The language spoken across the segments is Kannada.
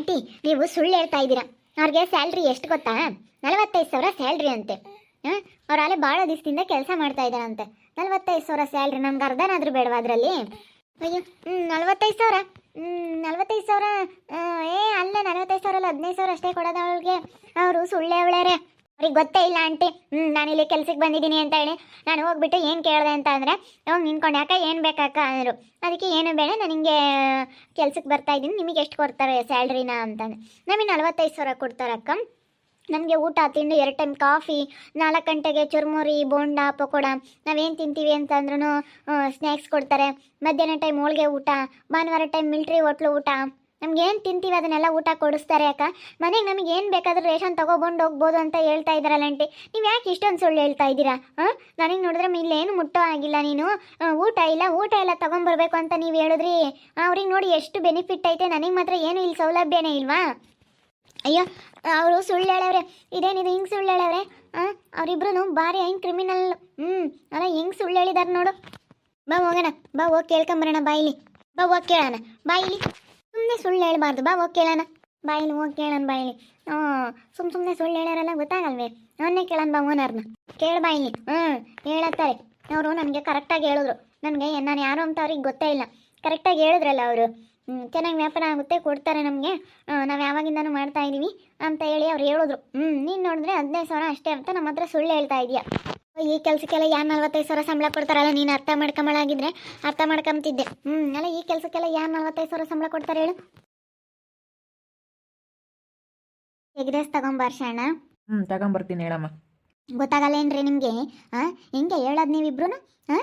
ಆಂಟಿ, ನೀವು ಸುಳ್ಳು ಹೇಳ್ತಾ ಇದ್ದೀರಾ? ಅವ್ರಿಗೆ ಸ್ಯಾಲ್ರಿ ಎಷ್ಟು ಗೊತ್ತಾ? ನಲವತ್ತೈದು ಸಾವಿರ ಸ್ಯಾಲ್ರಿ ಅಂತೆ. ಹಾಂ ಅವ್ರು ಭಾಳ ದಿವಸದಿಂದ ಕೆಲಸ ಮಾಡ್ತಾ ಇದ್ದಾರಂತೆ ನಲವತ್ತೈದು ಸಾವಿರ ಸ್ಯಾಲ್ರಿ ನಮ್ಗೆ ಅರ್ಧನಾದ್ರೂ ಬೇಡವಾ ಅದರಲ್ಲಿ? ಅಯ್ಯೋ ಹ್ಞೂ ನಲ್ವತ್ತೈದು ಸಾವಿರ? ಹ್ಞೂ ನಲ್ವತ್ತೈದು ಸಾವಿರ ಏ, ಅಲ್ಲ, ನಲವತ್ತೈದು ಸಾವಿರ ಅಲ್ಲ, ಹದಿನೈದು ಸಾವಿರ ಅಷ್ಟೇ ಕೊಡೋದು ಅವಳಿಗೆ. ಅವರು ಸುಳ್ಳೆ ಅವಳ್ಯಾರೆ ಅವ್ರಿಗೆ ಗೊತ್ತೇ ಇಲ್ಲ, ಆಂಟಿ ಹ್ಞೂ ನಾನು ಇಲ್ಲಿ ಕೆಲ್ಸಕ್ಕೆ ಬಂದಿದ್ದೀನಿ ಅಂತ ಹೇಳಿ ನಾನು ಹೋಗ್ಬಿಟ್ಟು ಏನು ಕೇಳಿದೆ ಅಂತ ಅಂದರೆ ಹೋಗಿ ನಿಂತ್ಕೊಂಡು ಯಾಕೆ ಏನು ಬೇಕಾಕ ಅಂದರು. ಅದಕ್ಕೆ, ಏನು ಬೇಡ, ನಾನು ಹಿಂಗೆ ಕೆಲ್ಸಕ್ಕೆ ಬರ್ತಾ ಇದ್ದೀನಿ, ನಿಮಗೆ ಎಷ್ಟು ಕೊಡ್ತಾರೆ ಸ್ಯಾಲ್ರಿನ? ಅಂತಂದು. ನಮಗೆ ನಲ್ವತ್ತೈದು ಸಾವಿರ ಕೊಡ್ತಾರಕ್ಕ. ನಮಗೆ ಊಟ, ತಿಂಡಿ, ಎರಡು ಟೈಮ್ ಕಾಫಿ, ನಾಲ್ಕು ಗಂಟೆಗೆ ಚುರುಮುರಿ, ಬೋಂಡ, ಪಕೋಡ, ನಾವೇನು ತಿಂತೀವಿ ಅಂತಂದ್ರೂ ಸ್ನ್ಯಾಕ್ಸ್ ಕೊಡ್ತಾರೆ. ಮಧ್ಯಾಹ್ನ ಟೈಮ್ ಹೋಳಿಗೆ ಊಟ, ಭಾನುವಾರ ಟೈಮ್ ಮಿಲ್ಟ್ರಿ ಹೋಟ್ಲು ಊಟ ನಮ್ಗೆ ಏನು ತಿಂತೀವಿ, ಅದನ್ನೆಲ್ಲ ಊಟ ಕೊಡಿಸ್ತಾರೆ ಅಕ್ಕ. ಮನೆಗೆ ನಮಗೆ ಏನು ಬೇಕಾದರೂ ರೇಷನ್ ತೊಗೊಬಂದು ಹೋಗ್ಬೋದು ಅಂತ ಹೇಳ್ತಾ ಇದ್ದಾರಲ್ಲ ಆಂಟಿ. ನೀವು ಯಾಕೆ ಇಷ್ಟೊಂದು ಸುಳ್ಳು ಹೇಳ್ತಾ ಇದ್ದೀರಾ? ಹಾಂ? ನನಗೆ ನೋಡಿದ್ರೆ ಇಲ್ಲೇನು ಮುಟ್ಟೋ ಆಗಿಲ್ಲ ನೀನು. ಊಟ ಇಲ್ಲ, ಊಟ ಎಲ್ಲ ತೊಗೊಂಬರ್ಬೇಕು ಅಂತ ನೀವು ಹೇಳಿದ್ರಿ. ಅವ್ರಿಗೆ ನೋಡಿ ಎಷ್ಟು ಬೆನಿಫಿಟ್ ಐತೆ, ನನಗೆ ಮಾತ್ರ ಏನು ಇಲ್ಲಿ ಸೌಲಭ್ಯನೇ ಇಲ್ವಾ? ಅಯ್ಯೋ, ಅವರು ಸುಳ್ಳು ಹೇಳವ್ರೆ. ಇದೇನಿದು ಹಿಂಗೆ ಸುಳ್ಳು ಹೇಳವ್ರೆ? ಹಾಂ ಅವರಿಬ್ರು ಭಾರಿ ಹೆಂಗೆ ಕ್ರಿಮಿನಲ್. ಹ್ಞೂ ಅಲ್ಲ ಹೆಂಗೆ ಸುಳ್ಳು ಹೇಳಿದಾರೆ ನೋಡು. ಬಾ ಹೋಗೋಣ, ಬಾ ಹೋಗಿ ಕೇಳ್ಕೊಂಬರೋಣ ಬಾಯಿಲಿ ಬಾ ಹೋಗಿ ಕೇಳೋಣ. ಬಾಯಿಲಿ ಸುಮ್ಮನೆ ಸುಳ್ಳು ಹೇಳಬಾರ್ದು. ಬಾ, ಹೋಗಿ ಕೇಳೋಣ. ಬಾಯಿಲಿ ಹೋಗಿ ಕೇಳೋಣ ಬಾಯಿಲಿ ಹ್ಞೂ ಸುಮ್ಮ ಸುಮ್ಮನೆ ಸುಳ್ಳು ಹೇಳೋರೆಲ್ಲ ಗೊತ್ತಾಗಲ್ವೇ? ಅವನ್ನೇ ಕೇಳೋಣ ಬಾ ಓನರ್ನ. ಕೇಳ ಬಾಯಿಲಿ ಹ್ಞೂ, ಹೇಳತ್ತಾರೆ. ಅವರು ನನಗೆ ಕರೆಕ್ಟಾಗಿ ಹೇಳಿದ್ರು. ನನಗೆ ನಾನು ಯಾರು ಅಂತ ಅವ್ರಿಗೆ ಗೊತ್ತೇ ಇಲ್ಲ. ಕರೆಕ್ಟಾಗಿ ಹೇಳಿದ್ರಲ್ಲ ಅವರು. ಚೆನ್ನಾಗಿ ವ್ಯಾಪಾರ ಆಗುತ್ತೆ, ಕೊಡ್ತಾರೆ ನಮಗೆ. ನಾವು ಯಾವಾಗಿಂದನೂ ಮಾಡ್ತಾ ಇದ್ದೀವಿ ಅಂತ ಹೇಳಿ ಅವ್ರು ಹೇಳಿದ್ರು. ಹ್ಞೂ, ನೀನು ನೋಡಿದ್ರೆ ಹದಿನೈದು ಸಾವಿರ ಅಷ್ಟೇ ಅಂತ ನಮ್ಮ ಹತ್ರ ಸುಳ್ಳು ಹೇಳ್ತಾ ಇದೀಯ. ಈ ಕೆಲಸಕ್ಕೆಲ್ಲ ಯಾರು ನಲ್ವತ್ತೈದು ಸಾವಿರ ಸಂಬಳ ಕೊಡ್ತಾರಲ್ಲ ನೀನು ಅರ್ಥ ಮಾಡ್ಕೊಂಬಳಾಗಿದ್ರೆ ಅರ್ಥ ಮಾಡ್ಕೊಂತಿದ್ದೆ ಹ್ಞೂ ಅಲ್ಲ ಈ ಕೆಲಸಕ್ಕೆಲ್ಲ ಯಾರು ನಲ್ವತ್ತೈದು ಸಾವಿರ ಸಂಬಳ ಕೊಡ್ತಾರೆ ಹೇಳು. ಎಗ್ ರೈಸ್ ತಗೊಂಬರ್ಷಣ್ಣ ಹ್ಞೂ ತಗೊಂಬರ್ತೀನಿ ಹೇಳಮ್ಮ. ಗೊತ್ತಾಗಲ್ಲೇನ್ರಿ ನಿಮಗೆ? ಹಾಂ ಹಿಂಗೆ ಹೇಳೋದು ನೀವಿಬ್ರು ಹಾಂ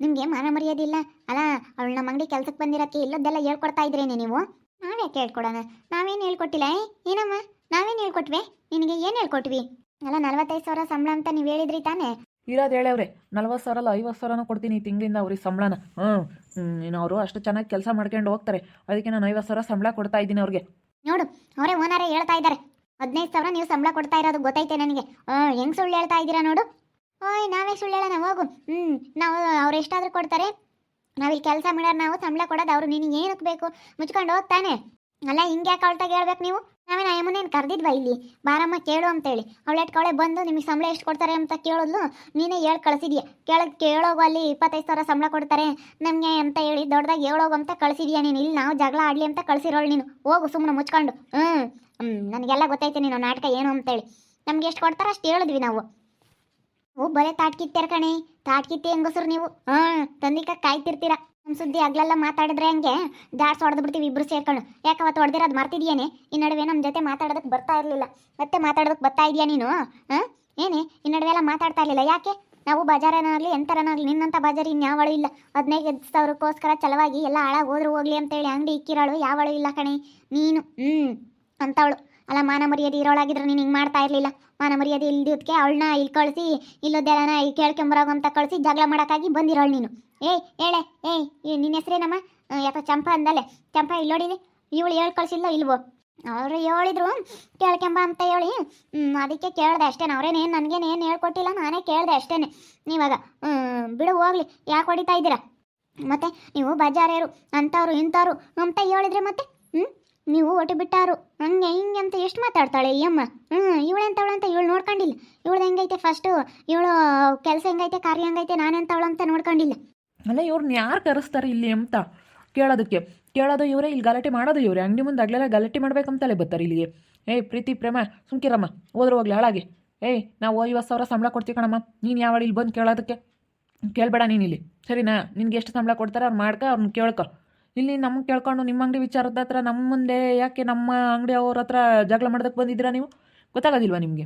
ನಿಮಗೆ ಮಾನ ಮರ್ಯಾದಿಲ್ಲ ಅಲ್ಲ ಅವಳು ನಮ್ಮ ಅಂಗಡಿ ಕೆಲ್ಸಕ್ಕೆ ಬಂದಿರೋಕ್ಕೆ ಇಲ್ಲದೆಲ್ಲ ಹೇಳ್ಕೊಡ್ತಾ ಇದ್ರೇನೆ ನೀವು? ನಾವ್ಯಾಕೆ ಹೇಳ್ಕೊಡೋಣ? ನಾವೇನು ಹೇಳ್ಕೊಟ್ಟಿಲ್ಲ ಏನಮ್ಮ? ನಾವೇನು ಹೇಳ್ಕೊಟ್ವಿ? ನಿನಗೆ ಏನು ಹೇಳ್ಕೊಟ್ವಿ? ಅಲ್ಲ ನಲ್ವತ್ತೈದು ಸಾವಿರ ಸಂಬಳ ಅಂತ ನೀವು ಹೇಳಿದ್ರಿ ತಾನೇ? ಇರೋದು ಹೇಳವ್ರೆ ನಲ್ವತ್ತು ಸಾವಿರ ಅಲ್ಲ ಐವತ್ತು ಸಾವಿರನೂ ಕೊಡ್ತೀನಿ ಈ ತಿಂಗಳಿಂದ ಅವ್ರಿಗೆ ಸಂಬಳನ. ಹ್ಞೂ ಅವರು ಅಷ್ಟು ಚೆನ್ನಾಗಿ ಕೆಲಸ ಮಾಡ್ಕೊಂಡು ಹೋಗ್ತಾರೆ. ಅದಕ್ಕೆ ನಾನು ಐವತ್ತು ಸಾವಿರ ಸಂಬಳ ಕೊಡ್ತಾ ಇದ್ದೀನಿ ಅವ್ರಿಗೆ. ನೋಡು, ಅವರೇ ಓನರೇ ಹೇಳ್ತಾ ಇದ್ದಾರೆ. ಹದಿನೈದು ಸಾವಿರ ನೀವು ಸಂಬಳ ಕೊಡ್ತಾ ಇರೋದು ಗೊತ್ತೈತೆ ನನಗೆ. ಹೆಂಗೆ ಸುಳ್ಳು ಹೇಳ್ತಾ ಇದ್ದೀರಾ ನೋಡು. ಓಯ್, ನಾವೇ ಸುಳ್ಳು ಹೇಳೋಣ, ಹೋಗು. ಹ್ಞೂ ನಾವು ಅವ್ರು ಎಷ್ಟಾದರೂ ಕೊಡ್ತಾರೆ. ನಾವಿಲ್ಲಿ ಕೆಲಸ ಮಾಡೋರು ನಾವು ಸಂಬಳ ಕೊಡೋದು ಅವರು, ನಿನಗೆ ಏನಕ್ಕೆ ಬೇಕು? ಮುಚ್ಕೊಂಡು ಹೋಗ್ತಾನೆ. ಅಲ್ಲ ಹಿಂಗೆ ಯಾಕೆ ಹೇಳ್ಬೇಕು ನೀವು? ನಾವೇನು ಅಯ್ಯಮ್ಮನೇನು ಕರೆದಿದ್ವಾ ಇಲ್ಲಿ? ಬಾರಮ್ಮ, ಕೇಳು ಅಂತೇಳಿ. ಅವಳೆಟ್ ಕವಳೆ ಬಂದು ನಿಮಗೆ ಸಂಬಳ ಎಷ್ಟು ಕೊಡ್ತಾರೆ ಅಂತ ಕೇಳಿದ್ಲು? ನೀನೇ ಹೇಳಿ ಕಳಿಸಿದ್ಯಾ? ಕೇಳ, ಕೇಳೋಗು ಅಲ್ಲಿ ಇಪ್ಪತ್ತೈದು ಸಾವಿರ ಸಂಬಳ ಕೊಡ್ತಾರೆ. ನಮಗೆ ಅಂತ ಹೇಳಿ ದೊಡ್ಡದಾಗಿ ಹೇಳೋಗು ಅಂತ ಕಳಿಸಿದ್ಯಾ ನೀನು? ಇಲ್ಲಿ ನಾವು ಜಗಳ ಆಡಲಿ ಅಂತ ಕಳಿಸಿರೋಳು ನೀನು. ಹೋಗು ಸುಮ್ಮನೆ ಮುಚ್ಕೊಂಡು. ಹ್ಞೂ ಹ್ಞೂ ನನಗೆಲ್ಲ ಗೊತ್ತೈತೆ ನೀನು ನಾಟಕ ಏನು ಅಂತೇಳಿ. ನಮ್ಗೆ ಎಷ್ಟು ಕೊಡ್ತಾರೆ ಅಷ್ಟು ಹೇಳಿದ್ವಿ ನಾವು. ಓ, ಬರೇ ತಾಟ್ಕಿತ್ತೀರ ಕಣೆ. ತಾಟ್ಕಿತ್ತಿ ಹೆಂಗಸರು ನೀವು. ಹಾಂ ತಂದಿಕ ಕಾಯ್ತಿರ್ತೀರ. ಸುದ್ದಿ ಆಗ್ಲೆಲ್ಲ ಮಾತಾಡಿದ್ರೆ ಹಂಗೆ? ಜಾಡ್ಸ್ ಹೊಡೆದು ಬಿಡ್ತೀವಿ ಇಬ್ರು ಸೇರ್ಕೊಂಡು. ಯಾಕೆ ಅವತ್ತು ಹೊಡೆದಿರೋದು ಮರ್ತಿದ್ಯಾನೆ? ಈ ನಡುವೆ ನಮ್ಮ ಜೊತೆ ಮಾತಾಡೋದಕ್ಕೆ ಬರ್ತಾ ಇರಲಿಲ್ಲ. ಮತ್ತೆ ಮಾತಾಡೋದಕ್ಕೆ ಬರ್ತಾ ಇದೆಯಾ ನೀನು? ಹಾಂ? ಏನೇ? ಈ ನಡುವೆ ಎಲ್ಲ ಮಾತಾಡ್ತಾ ಇರಲಿಲ್ಲ. ಯಾಕೆ? ನಾವು ಬಜಾರನಾಗಲಿ ಎಂಥರನಾಗಲಿ ನಿನ್ನಂಥ ಬಜಾರ್ ಇನ್ಯಾವಳು ಇಲ್ಲ. ಹದಿನೈದು ಸಾವಿರಕ್ಕೋಸ್ಕರ ಚಲವಾಗಿ ಎಲ್ಲ ಹಾಳಾಗಿ ಹೋದ್ರು ಹೋಗ್ಲಿ ಅಂತೇಳಿ ಅಂಗಡಿ ಇಕ್ಕಿರೋಳು. ಯಾವಳು ಇಲ್ಲ ಕಣೆ. ನೀನು. ಹ್ಞೂ ಅಂತವಳು. ಅಲ್ಲ ಮಾನ ಮರ್ಯಾದೆ ಇರೋಳಾಗಿದ್ರೆ ನೀನು ಹಿಂಗೆ ಮಾಡ್ತಾ ಇರಲಿಲ್ಲ. ಮಾನ ಮರ್ಯಾದೆ ಇಲ್ದಿದ್ದಕ್ಕೆ ಅವಳನ್ನ ಇಲ್ಲಿ ಕಳಿಸಿ ಇಲ್ಲೋದೆಲ್ಲನ ಇಲ್ಲಿ ಕೇಳ್ಕೊಂಬರೋಗು ಅಂತ ಕಳಿಸಿ ಜಗಳ ಮಾಡೋಕ್ಕಾಗಿ ಬಂದಿರೋಳು ನೀನು. ಏಯ್ ಹೇಳೆ ಏಯ್ ಏ ನಿನ್ನ ಹೆಸರೇನಮ್ಮ? ಯಾಕೋ ಚಂಪಾ ಅಂದಲೆ. ಚಂಪಾ ಇಲ್ಲಿ ನೋಡಿದೆ? ಇವಳು ಹೇಳಿ ಕಳಿಸಿಲ್ಲ ಇಲ್ವೋ? ಅವರು ಹೇಳಿದ್ರು ಕೇಳ್ಕೊಂಬ ಅಂತ ಹೇಳಿ. ಅದಕ್ಕೆ ಕೇಳಿದೆ ಅಷ್ಟೇ ಅವ್ರೇನೇನು ನನಗೇನೇನು ಹೇಳ್ಕೊಟ್ಟಿಲ್ಲ ನಾನೇ ಕೇಳಿದೆ ಅಷ್ಟೇ ಹ್ಮ್, ಬಿಡು ಹೋಗ್ಲಿ. ಯಾಕೆ ಹೊಡಿತಾ ಇದ್ದೀರಾ? ಮತ್ತೆ ನೀವು ಬಜಾರ್ಯರು ಅಂಥವ್ರು ಇಂಥವ್ರು ಅಂತ ಹೇಳಿದ್ರೆ ಮತ್ತೆ? ಹ್ಞೂ ನೀವು ಒಟ್ಟು ಬಿಟ್ಟಾರು. ಹಂಗೆ ಹಿಂಗೆ ಅಂತ ಎಷ್ಟು ಮಾತಾಡ್ತಾಳೆ ಈ ಅಮ್ಮ? ಹ್ಞೂ ಅಂತ ಇವಳು ನೋಡ್ಕೊಂಡಿಲ್ಲ. ಇವಳು ಹೆಂಗೈತೆ ಫಸ್ಟು ಇವಳು ಕೆಲಸ ಹೆಂಗೈತೆ, ಕಾರ್ಯ ಹೆಂಗೈತೆ ನಾನೆಂತವಳು ಅಂತ ನೋಡ್ಕೊಂಡಿಲ್ಲ. ಅಲ್ಲ ಇವ್ರನ್ನ ಯಾರು ಕರೆಸ್ತಾರೆ ಇಲ್ಲಿ ಅಂತ ಕೇಳೋದಕ್ಕೆ? ಕೇಳೋದು ಇವರೇ, ಇಲ್ಲಿ ಗಲಾಟೆ ಮಾಡೋದು ಇವರೇ. ಅಂಗಡಿ ಮುಂದೆ ಅಗ್ಲೆಲ್ಲ ಗಲಾಟೆ ಮಾಡ್ಬೇಕಂತಲೇ ಬರ್ತಾರೆ ಇಲ್ಲಿಗೆ. ಏಯ್, ಪ್ರೀತಿ, ಪ್ರೇಮ, ಸುಮ್ಕಿರಮ್ಮ. ಹೋದ್ರೆ ಹೋಗ್ಲಿ, ಹಾಳಾಗಿ. ಏಯ್, ನಾವು ಐವತ್ತು ಸಾವಿರ ಸಂಬಳ ಕೊಡ್ತೀವಿ ಕಣಮ್ಮ. ನೀನು ಯಾವಳು ಇಲ್ಲಿ ಬಂದು ಕೇಳೋದಕ್ಕೆ? ಕೇಳಬೇಡ ನೀನು ಇಲ್ಲಿ. ಸರಿನಾ? ನಿನ್ಗೆ ಎಷ್ಟು ಸಂಬಳ ಕೊಡ್ತಾರೆ ಅವ್ರು ಮಾಡ್ಕ ಅವ್ರನ್ನ ಕೇಳ್ಕೊ. ಇಲ್ಲಿ ನಮ್ಗೆ ಕೇಳ್ಕೊಂಡು ನಿಮ್ಮ ಅಂಗಡಿ ವಿಚಾರದ ಹತ್ರ ನಮ್ಮ ಮುಂದೆ ಯಾಕೆ ನಮ್ಮ ಅಂಗಡಿ ಅವ್ರ ಹತ್ರ ಜಗಳ ಮಾಡೋದಕ್ಕೆ ಬಂದಿದ್ದೀರಾ ನೀವು? ಗೊತ್ತಾಗೋದಿಲ್ವಾ ನಿಮಗೆ?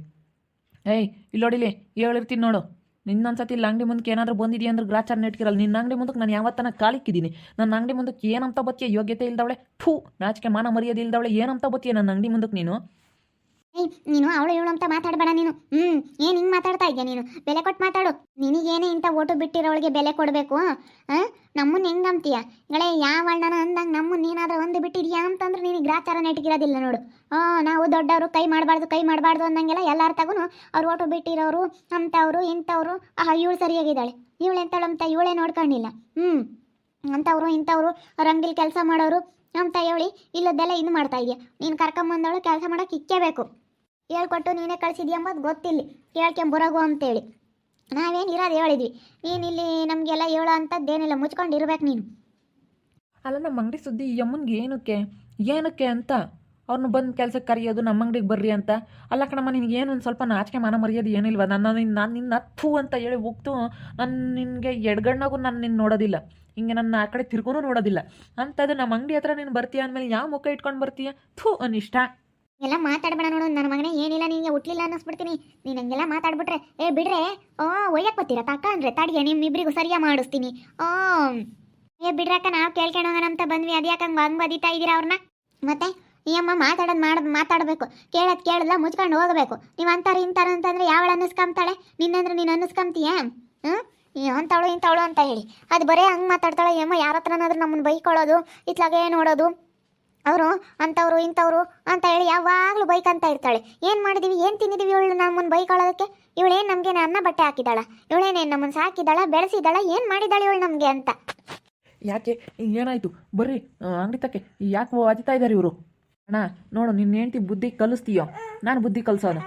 ಏಯ್ ಇಲ್ಲಿ ನೋಡಿಲಿ ಹೇಳಿರ್ತೀನಿ ನೋಡು ನಿನ್ನೊಂದ್ಸತಿ ಇಲ್ಲಿ ಅಂಗಡಿ ಮುಂದಕ್ಕೆ ಏನಾದರೂ ಬಂದಿದೆಯಾ ಅಂದ್ರೆ ಗ್ರಾಚಾರ ನೆಟ್ಕಿರಲ್ಲ. ನಿನ್ನ ಅಂಗಡಿ ಮುಂದಕ್ಕೆ ನಾನು ಯಾವತ್ತನ ಕಾಲಿಕ್ಕಿದ್ದೀನಿ ನನ್ನ ಅಂಗಡಿ ಮುಂದಕ್ಕೆ ಏನಂತ ಬತ್ತಿಯ? ಯೋಗ್ಯತೆ ಇಲ್ದವಳೆ? ಥೂ, ನಾಚಿಕೆ ಮಾನ ಮರ್ಯಾದೆ ಇಲ್ದವಳೆ ಏನಂತ ಬತ್ತಿಯ ನನ್ನ ಅಂಗಡಿ ಮುಂದಕ್ಕೆ ನೀನು? ಏಯ್, ನೀನು ಅವಳು ಇವಳು ಅಂತ ಮಾತಾಡಬೇಡ ನೀನು. ಹ್ಮ್, ಏನ್ ಹಿಂಗ್ ಮಾತಾಡ್ತಾ ಇದ್ಯಾ ನೀನು? ಬೆಲೆ ಕೊಟ್ಟು ಮಾತಾಡು. ನಿನಗೇನೆ ಇಂಥ ಓಟು ಬಿಟ್ಟಿರೋಳಿಗೆ ಬೆಲೆ ಕೊಡಬೇಕು ನಮ್ಮನ್ನ ಹೆಂಗ್ ಅಂತೀಯ ಗಳೇ, ಯಾವ ಅಣ್ಣನ ಅಂದಂಗೆ ನಮ್ಮನ್ನ ಏನಾದ್ರೂ ಒಂದು ಬಿಟ್ಟಿದ್ಯಾ ಅಂತಂದ್ರೆ ನಿನಗೆ ಗ್ರಾಚಾರ ನೆಟ್ಗಿರೋದಿಲ್ಲ ನೋಡು. ಹಾಂ ನಾವು ದೊಡ್ಡವರು, ಕೈ ಮಾಡಬಾರ್ದು ಕೈ ಮಾಡಬಾರ್ದು ಅಂದಂಗೆಲ್ಲ ಎಲ್ಲರ ತಗೂ ಅವ್ರು ಓಟು ಬಿಟ್ಟಿರೋರು, ಅಂಥವ್ರು, ಇಂಥವ್ರು, ಆಹಾ, ಇವಳು ಸರಿಯಾಗಿದ್ದಾಳೆ. ಇವಳು ಎಂತಳು ಅಂತ ಇವಳೇ ನೋಡ್ಕೊಂಡಿಲ್ಲ. ಹ್ಞೂ ಅಂಥವ್ರು, ಇಂಥವ್ರು ಅವ್ರ ಅಂಗಡಿಲಿ ಕೆಲಸ ಮಾಡೋರು ಅಂತ ಹೇಳಿ ಇಲ್ಲದೆಲ್ಲ ಇನ್ನು ಮಾಡ್ತಾ ಇದೆಯಾ? ನೀನು ಕರ್ಕೊಂಬಂದವಳು ಕೆಲಸ ಮಾಡೋಕೆ ಇಕ್ಕೇಬೇಕು. ಹೇಳ್ಕೊಟ್ಟು ನೀನೇ ಕಳಿಸಿದ್ಯಾ ಅಂಬೋದು ಗೊತ್ತಿಲ್ಲ. ಕೇಳ್ಕೊಂಬರೋಗು ಅಂತೇಳಿ. ನಾವೇನು ಇರೋದು ಹೇಳಿದ್ವಿ. ನೀನು ಇಲ್ಲಿ ನಮಗೆಲ್ಲ ಹೇಳೋ ಅಂಥದ್ದೇನಿಲ್ಲ ಮುಚ್ಕೊಂಡು ಇರ್ಬೇಕು ನೀನು. ಅಲ್ಲ, ನಮ್ಮ ಅಂಗಡಿ ಸುದ್ದಿ ಈ ಅಮ್ಮನಿಗೆ ಏನಕ್ಕೆ? ಏನಕ್ಕೆ ಅಂತ? ಅವ್ರನ್ನ ಬಂದು ಕೆಲ್ಸಕ್ಕೆ ಕರೆಯೋದು ನಮ್ಮ ಅಂಗಡಿಗೆ ಬರ್ರಿ ಅಂತ. ಅಲ್ಲ ಕಣಮ್ಮ, ನಿನಗೆ ಏನು ಒಂದು ಸ್ವಲ್ಪ ನಾಚಿಕೆ ಮಾನ ಮರ್ಯಾದೆ ಏನಿಲ್ವ? ನನ್ನ ನಾನು ನಿನ್ನ ಹತ್ತು ಅಂತ ಹೇಳಿ ಹೋಗ್ತು. ನಾನು ನಿನಗೆ ಎಡ್ಗಣ್ಣಾಗೂ ನಾನು ನಿನ್ನ ನೋಡೋದಿಲ್ಲ. ಹಿಂಗೆ ನನ್ನ ಆ ಕಡೆ ತಿರ್ಗೂ ನೋಡೋದಿಲ್ಲ. ಅಂಥದ್ದು ನಮ್ಮ ಅಂಗಡಿ ಹತ್ರ ನೀನು ಬರ್ತೀಯ ಅಂದಮೇಲೆ ಯಾವ ಮುಖ ಇಟ್ಕೊಂಡು ಬರ್ತೀಯ? ಥೂ, ಅನಿಷ್ಟ. ಎಲ್ಲ ಮಾತಾಡ್ಬೇಡ ನೋಡು, ನನ್ನ ಮಗನೇ ಏನಿಲ್ಲ, ನಿನಗೆ ಹುಟ್ಲಿಲ್ಲ ಅನ್ನಿಸ್ಬಿಡ್ತೀನಿ. ನೀನು ಹಂಗೆಲ್ಲ ಮಾತಾಡ್ಬಿಟ್ರೆ, ಏ ಬಿಡ್ರೆ ಓ ಒಯ್ಯಕ್ಕೆ ಬರ್ತೀರಾ ತಕ್ಕ ಅಂದ್ರೆ ತಡಿಗೆ ನಿಮ್ಮಿಬ್ಬರಿಗೂ ಸರಿಯಾಗಿ ಮಾಡಿಸ್ತೀನಿ. ಓ ಏ ಬಿಡ್ರಕ್ಕ ನಾವು ಕೇಳ್ಕೊಂಡೋಗೋಣ ಅಂತ ಬಂದ್ವಿ. ಅದ್ಯಾಕೆ ಹಂಗೆ ಹಂಗೆ ಬದಿತಾ ಇದ್ದೀರಾ ಅವ್ರನ್ನ? ಮತ್ತೆ, ಈ ಅಮ್ಮ ಮಾತಾಡೋದು ಮಾಡ, ಮಾತಾಡಬೇಕು. ಕೇಳದ್ ಕೇಳಲ್ಲ, ಮುಚ್ಕೊಂಡು ಹೋಗಬೇಕು. ನೀವು ಅಂತಾರೆ ಇಂತಾರ ಅಂತಂದ್ರೆ ಯಾವಳು ಅನ್ನಿಸ್ಕೊಂತಾಳೆ ನಿನ್ನಂದ್ರೆ ನೀನು ಅನ್ನಿಸ್ಕೊಂತೀಯ ಹ್ಞೂ ಅಂಥವಳು ಇಂಥವಳು ಅಂತ ಹೇಳಿ. ಅದು ಬರೇ ಹಂಗೆ ಮಾತಾಡ್ತಾಳೆ. ಅಮ್ಮ ಯಾರ ಹತ್ರನಾದ್ರೂ ನಮ್ಮನ್ನು ಬೈಕೊಳ್ಳೋದು, ಇತ್ಲಾಗೆ ನೋಡೋದು. ಅವರು ಅಂಥವ್ರು ಇಂಥವ್ರು ಅಂತ ಹೇಳಿ ಯಾವಾಗಲೂ ಬೈಕಂತ ಇರ್ತಾಳೆ. ಏನು ಮಾಡಿದೀವಿ? ಏನು ತಿಂದಿದ್ದೀವಿ ಇವಳು ನಮ್ಮನ್ನು ಬೈಕೊಳ್ಳೋದಕ್ಕೆ ಇವಳೇನು ನಮಗೆ ಅನ್ನ ಬಟ್ಟೆ ಹಾಕಿದಾಳ. ಇವಳೇನೇನು ನಮ್ಮನ್ನು ಸಾಕಿದಾಳ, ಬೆಳೆಸಿದಾಳ, ಏನು ಮಾಡಿದಾಳೆ ಇವಳು ನಮಗೆ ಅಂತ. ಯಾಕೆ? ಏನಾಯಿತು ಬರ್ರಿ ಅಂಗಡಿ ತಕ್ಕೆ ಯಾಕೆ ವಾದಿತಾ ಇದ್ದಾರೆ ಇವರು? ಅಣ್ಣ, ನೋಡು ನಿನ್ನ ಹೆಂಡತಿ ಬುದ್ಧಿ ಕಲಿಸ್ತೀಯೋ? ನಾನು ಬುದ್ಧಿ ಕಲಿಸೋದು.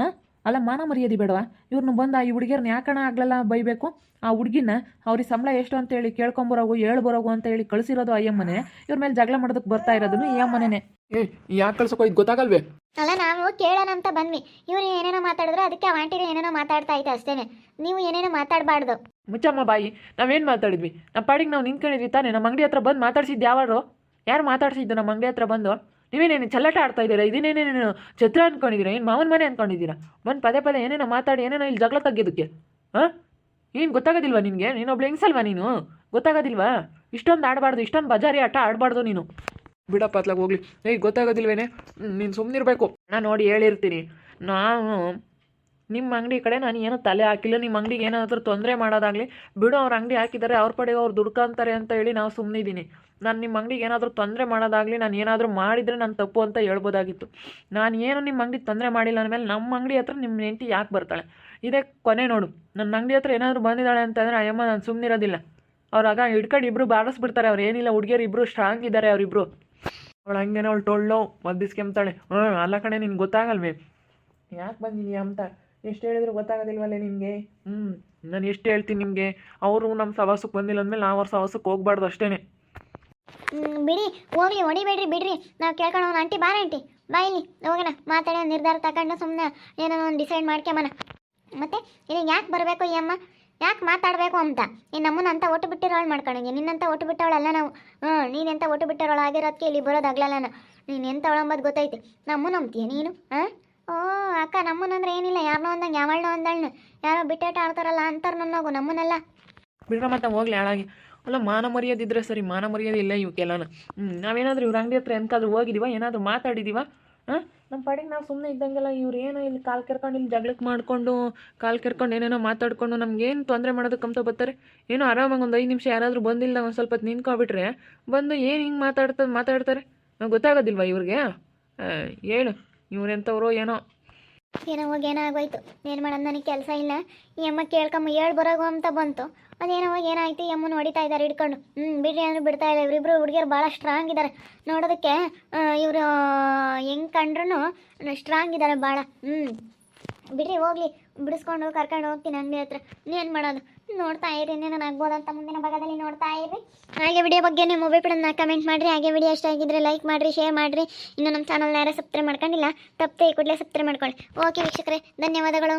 ಹಾಂ? ಅಲ್ಲ ಮಾನ ಮರ್ಯಾದೆ ಬೇಡವಾ? ಇವ್ರನ್ನ ಬಂದು ಈ ಹುಡುಗಿಯರ್ನ ಯಾಕಣ ಆಗ್ಲಲ್ಲ ಬೈಬೇಕು? ಆ ಹುಡುಗಿನ ಅವ್ರಿಗೆ ಸಂಬಳ ಎಷ್ಟು ಅಂತೇಳಿ ಕೇಳ್ಕೊಂಬರೋಗು ಹೇಳ್ಬರೋಗು ಅಂತ ಹೇಳಿ ಕಳಿಸಿರೋದು ಅಯ್ಯಮ್ಮನೆ. ಇವ್ರ ಮೇಲೆ ಜಗಳ ಮಾಡೋದಕ್ಕೆ ಬರ್ತಾ ಇರೋದನ್ನು ಈ ಅಮ್ಮನೇನೆ ಏ ಯಾಕೆ ಕಳ್ಸೋಕೆ? ಇದು ಗೊತ್ತಾಗಲ್ವೇ? ಅಲ್ಲ ನಾವು ಕೇಳೋಣ ಅಂತ ಬಂದ್ವಿ. ಇವ್ರು ಏನೇನೋ ಮಾತಾಡಿದ್ರೆ ಅದಕ್ಕೆ ಆ ಆಂಟಿನ ಏನೇನೋ ಮಾತಾಡ್ತಾ ಐತೆ ಅಷ್ಟೇನೆ. ನೀವು ಏನೇನೋ ಮಾತಾಡಬಾರ್ದು. ಮುಚ್ಚಮ್ಮ ಬಾಯಿ ನಾವೇನು ಮಾತಾಡಿದ್ವಿ? ನಮ್ಮ ಪಾಡಿಗೆ ನಾವು ನಿಂತ್ಕೊಂಡಿದ್ವಿ ತಾನೆ. ನಮ್ಮ ಅಂಗಡಿ ಹತ್ರ ಬಂದು ಮಾತಾಡ್ಸಿದ್ದು ಯಾವಾರು ಯಾರು ಮಾತಾಡ್ಸಿದ್ದು ನಮ್ಮ ಅಂಗಡಿ ಹತ್ರ ಬಂದು? ನೀವೇನೇನು ಚಲ್ಲಟ ಆಡ್ತಾ ಇದ್ದೀರಾ? ಇದನ್ನೇನೇನೇನು ಛತ್ರ ಅಂದ್ಕೊಂಡಿದ್ದೀರಾ ಏನು ಮಾವನ ಮನೆ ಅಂದ್ಕೊಂಡಿದ್ದೀರಾ ಬಂದು ಪದೇ ಪದೇ ಏನೇನೋ ಮಾತಾಡಿ, ಏನೇನೋ ಇಲ್ಲಿ ಜಗಳ ತೆಗ್ಯೋದಕ್ಕೆ ಹಾಂ? ಏನು ಗೊತ್ತಾಗೋದಿಲ್ವಾ ನಿನಗೆ? ನೀನೊಬ್ಳು ಹೆಂಗ್ಸಲ್ವಾ ನೀನು? ಗೊತ್ತಾಗೋದಿಲ್ವಾ? ಇಷ್ಟೊಂದು ಆಡಬಾರ್ದು, ಇಷ್ಟೊಂದು ಬಜಾರಿ ಆಟ ಆಡಬಾರ್ದು ನೀನು. ಬಿಡಪ್ಪ, ಅತ್ಲಾಗ ಹೋಗ್ಲಿ. ಏಯ್, ಗೊತ್ತಾಗೋದಿಲ್ವೇನೆ? ನೀನು ಸುಮ್ಮನಿರ್ಬೇಕು ನಾನು ನೋಡಿ ಹೇಳಿರ್ತೀನಿ. ನಾನು ನಿಮ್ಮ ಅಂಗಡಿ ಕಡೆ ನಾನು ಏನೂ ತಲೆ ಹಾಕಿಲ್ಲ, ನಿಮ್ಮ ಅಂಗಡಿಗೆ ಏನಾದರೂ ತೊಂದರೆ ಮಾಡೋದಾಗಲಿ, ಬಿಡು ಅವ್ರ ಅಂಗಡಿ ಹಾಕಿದ್ದಾರೆ, ಅವ್ರ ಪಡೆಗೆ ಅವ್ರು ದುಡ್ಕೊಂತಾರೆ ಅಂತ ಹೇಳಿ ನಾವು ಸುಮ್ಮನಿದ್ದೀನಿ ನಾನು ನಿಮ್ಮ ಅಂಗಡಿಗೆ ಏನಾದರೂ ತೊಂದರೆ ಮಾಡೋದಾಗಲಿ, ನಾನು ಏನಾದರೂ ಮಾಡಿದರೆ ನಾನು ತಪ್ಪು ಅಂತ ಹೇಳ್ಬೋದಾಗಿತ್ತು. ನಾನು ಏನು ನಿಮ್ಮ ಅಂಗಡಿ ತೊಂದರೆ ಮಾಡಿಲ್ಲ ಅಂದಮೇಲೆ ನಮ್ಮ ಅಂಗಡಿ ಹತ್ರ ನಿಮ್ಮ ಹೆಂಡತಿ ಯಾಕೆ ಬರ್ತಾಳೆ? ಇದೇ ಕೊನೆ ನೋಡು. ನನ್ನ ಅಂಗಡಿ ಹತ್ರ ಏನಾದರೂ ಬಂದಿದ್ದಾಳೆ ಅಂತಂದರೆ ಅಯ್ಯಮ್ಮ, ನಾನು ಸುಮ್ಮನಿರೋದಿಲ್ಲ ಅವ್ರು ಆಗ ಹಿಡ್ಕೊಂಡು ಇಬ್ಬರು ಬಾರಿಸ್ಬಿಡ್ತಾರೆ, ಅವ್ರು ಏನಿಲ್ಲ, ಹುಡುಗಿಯರು ಇಬ್ಬರು ಸ್ಟ್ರಾಂಗ್ ಇದ್ದಾರೆ ಅವರಿಬ್ಬರು ಅವಳು ಹಂಗೇನೆ, ಅವಳು ಟೊಳ್ಳೋ ಮದ್ದಿಸ್ಕೆಂಬ್ತಾಳೆ ಹ್ಞೂ ಅಲ್ಲ ಕಣೆ, ನಿನ್ಗೆ ಗೊತ್ತಾಗಲ್ವೇ? ಯಾಕೆ ಬಂದಿದೀಯ ಅಂತ? ಎಷ್ಟು ಹೇಳಿದ್ರು ಗೊತ್ತಾಗೋದಿಲ್ವಲ್ಲೇ ನಿಮಗೆ? ಹ್ಞೂ ನಾನು ಎಷ್ಟು ಹೇಳ್ತೀನಿ ನಿಮಗೆ? ಅವರು ನಮ್ಮ ಸವಾಸಕ್ಕೆ ಬಂದಿಲ್ಲ ಅಂದಮೇಲೆ ನಾವು ಅವ್ರ ಸವಾಸಕ್ಕೆ ಹೋಗ್ಬಾರ್ದು ಅಷ್ಟೇ ಹ್ಮ್, ಬಿಡಿ ಹೋಗ್ಲಿ ಹೊಡಿಬೇಡ್ರಿ ಬಿಡ್ರಿ. ನಾವು ಕೇಳ್ಕೊಂಡು ಹೋಗೋಣ ಆಂಟಿ ಬಾರ ಆಂಟಿ. ಬಾ ಇಲ್ಲಿ ಹೋಗೋಣ. ಮಾತಾಡೋ ನಿರ್ಧಾರ ತಗೊಂಡು ಸುಮ್ಮನೆ ಏನೋ ಒಂದು ಡಿಸೈಡ್ ಮಾಡ್ಕೊಂಬನ ಮತ್ತೆ ಇಲ್ಲಿ ಯಾಕೆ ಬರಬೇಕು ಈ ಅಮ್ಮ? ಯಾಕೆ ಮಾತಾಡಬೇಕು ಅಂತ? ಈ ನಮ್ಮನ್ನ ಅಂತ ಒಟ್ಟು ಬಿಟ್ಟಿರೋಳು ಮಾಡ್ಕೊಂಡಂಗೆ ನಿನ್ನಂತ ಒಟ್ಟು ಬಿಟ್ಟವಳಲ್ಲ ನಾವು. ಹ್ಞೂ ನೀನೆಂತ ಒಟ್ಟು ಬಿಟ್ಟಿರೋಳು ಆಗಿರೋದಕ್ಕೆ ಇಲ್ಲಿ ಬರೋದಾಗ್ಲಲ್ಲ ನಾನು ನೀನು ಎಂತ ಅಂಬೋದು ಗೊತ್ತೈತೆ? ನಮ್ಮ ನಂಬ್ತೀಯ ನೀನು? ಹಾಂ? ಓ, ಅಕ್ಕ ನಮ್ಮನಂದ್ರೆ ಏನಿಲ್ಲ. ಯಾರನ್ನೋ ಅಂದಂಗೆ ಯಾವಳನ್ನೋ ಅಂದಳ್ನು. ಯಾರೋ ಬಿಟ್ಟೇಟ ಆಡ್ತಾರಲ್ಲ ಅಂತಾರೆ ನನ್ನೋಗು ನಮ್ಮನ್ನೆಲ್ಲ. ಬಿಡ್ರ ಮತ್ತೆ, ಹೋಗ್ಲಿ ಹಾಳಾಗಿ. ಅಲ್ಲ, ಮಾನ ಮರ್ಯಾದಿದ್ರೆ ಸರಿ, ಮಾನ ಮರ್ಯಾದೆ ಇಲ್ಲ ಇವಕ್ಕೆಲ್ಲನ ಹ್ಞೂ ನಾವೇನಾದರೂ ಇವ್ರ ಅಂಗಡಿ ಹತ್ರ ಎಂತಾದ್ರೂ ಹೋಗಿದೀವ, ಏನಾದರೂ ಮಾತಾಡಿದೀವ? ಹಾಂ? ನಮ್ಮ ಪಾಡಿಗೆ ನಾವು ಸುಮ್ಮನೆ ಇದ್ದಂಗೆಲ್ಲ ಇವ್ರು ಏನೋ ಇಲ್ಲಿ ಕಾಲು ಕೆರ್ಕೊಂಡು ಇಲ್ಲಿ ಜಗಳಕ್ಕೆ ಮಾಡಿಕೊಂಡು, ಕಾಲು ಕೆರ್ಕೊಂಡು ಏನೇನೋ ಮಾತಾಡ್ಕೊಂಡು ನಮ್ಗೇನು ತೊಂದರೆ ಮಾಡೋದಕ್ಕಂತ ಬರ್ತಾರೆ? ಏನೋ ಆರಾಮಾಗಿ ಒಂದು ಐದು ನಿಮಿಷ ಯಾರಾದರೂ ಬಂದಿಲ್ಲ ಒಂದು ಸ್ವಲ್ಪ ಹೊತ್ತು ನಿಂತ್ಕೊಬಿಟ್ರೆ, ಬಂದು ಏನು ಹಿಂಗೆ ಮಾತಾಡ್ತಾ, ಮಾತಾಡ್ತಾರೆ? ಗೊತ್ತಾಗೋದಿಲ್ವಾ ಇವ್ರಿಗೆ? ಹೇಳು. ಇವ್ರೆಂಥವ್ರೋ ಏನೋ. ಏನೋ ಹೋಗಿ ಆಗೋಯ್ತು. ಏನು ಮಾಡೋದು? ನನಗೆ ಕೆಲಸ ಇಲ್ಲ. ಈ ಅಮ್ಮ ಕೇಳ್ಕೊಂಬ ಹೇಳ್ ಬರೋಗು ಅಂತ ಬಂತು. ಅದೇನೋ ಏನಾಯ್ತು? ಈ ಅಮ್ಮನ ಹೊಡಿತಾ ಇದ್ದಾರೆ ಹಿಡ್ಕೊಂಡು. ಹ್ಞೂ ಬಿಡ್ರಿ ಅಂದ್ರೆ ಬಿಡ್ತಾ ಇಲ್ಲ. ಇವರಿಬ್ರು ಹುಡುಗಿಯರು ಭಾಳ ಸ್ಟ್ರಾಂಗ್ ಇದ್ದಾರೆ ನೋಡೋದಕ್ಕೆ ಇವರು ಹೆಂಗೆ ಕಂಡ್ರು ಸ್ಟ್ರಾಂಗ್ ಇದ್ದಾರೆ ಭಾಳ ಹ್ಞೂ ಬಿಡ್ರಿ, ಹೋಗ್ಲಿ. ಬಿಡಿಸ್ಕೊಂಡು ಕರ್ಕೊಂಡು ಹೋಗ್ತೀನಿ ಅಂಗಡಿ ಹತ್ರ. ಏನು ಮಾಡೋದು? ನೋಡ್ತಾ ಇರಿ ಇನ್ನೇನು ಆಗ್ಬೋದಂತ ಮುಂದಿನ ಭಾಗದಲ್ಲಿ ನೋಡ್ತಾ ಇರಿ. ಹಾಗೆ ವಿಡಿಯೋ ಬಗ್ಗೆ ನಿಮ್ಮ ಮೊಬೈಲ್ ಬಿಡೋದನ್ನ ಕಮೆಂಟ್ ಮಾಡಿರಿ. ಹಾಗೆ ವಿಡಿಯೋ ಇಷ್ಟ ಆಗಿದ್ರೆ ಲೈಕ್ ಮಾಡಿರಿ ಶೇರ್ ಮಾಡಿರಿ. ಇನ್ನು ನಮ್ಮ ಚಾನಲ್ನ ಯಾರು ಸಬ್ಸ್ಕ್ರೈಬ್ ಮಾಡ್ಕೊಂಡಿಲ್ಲ, ತಪ್ಪದೆ ಕೂಡಲೇ ಸಬ್ಸ್ಕ್ರೈಬ್ ಮಾಡ್ಕೊಳ್ಳಿ. ಓಕೆ ವೀಕ್ಷಕರೇ, ಧನ್ಯವಾದಗಳು.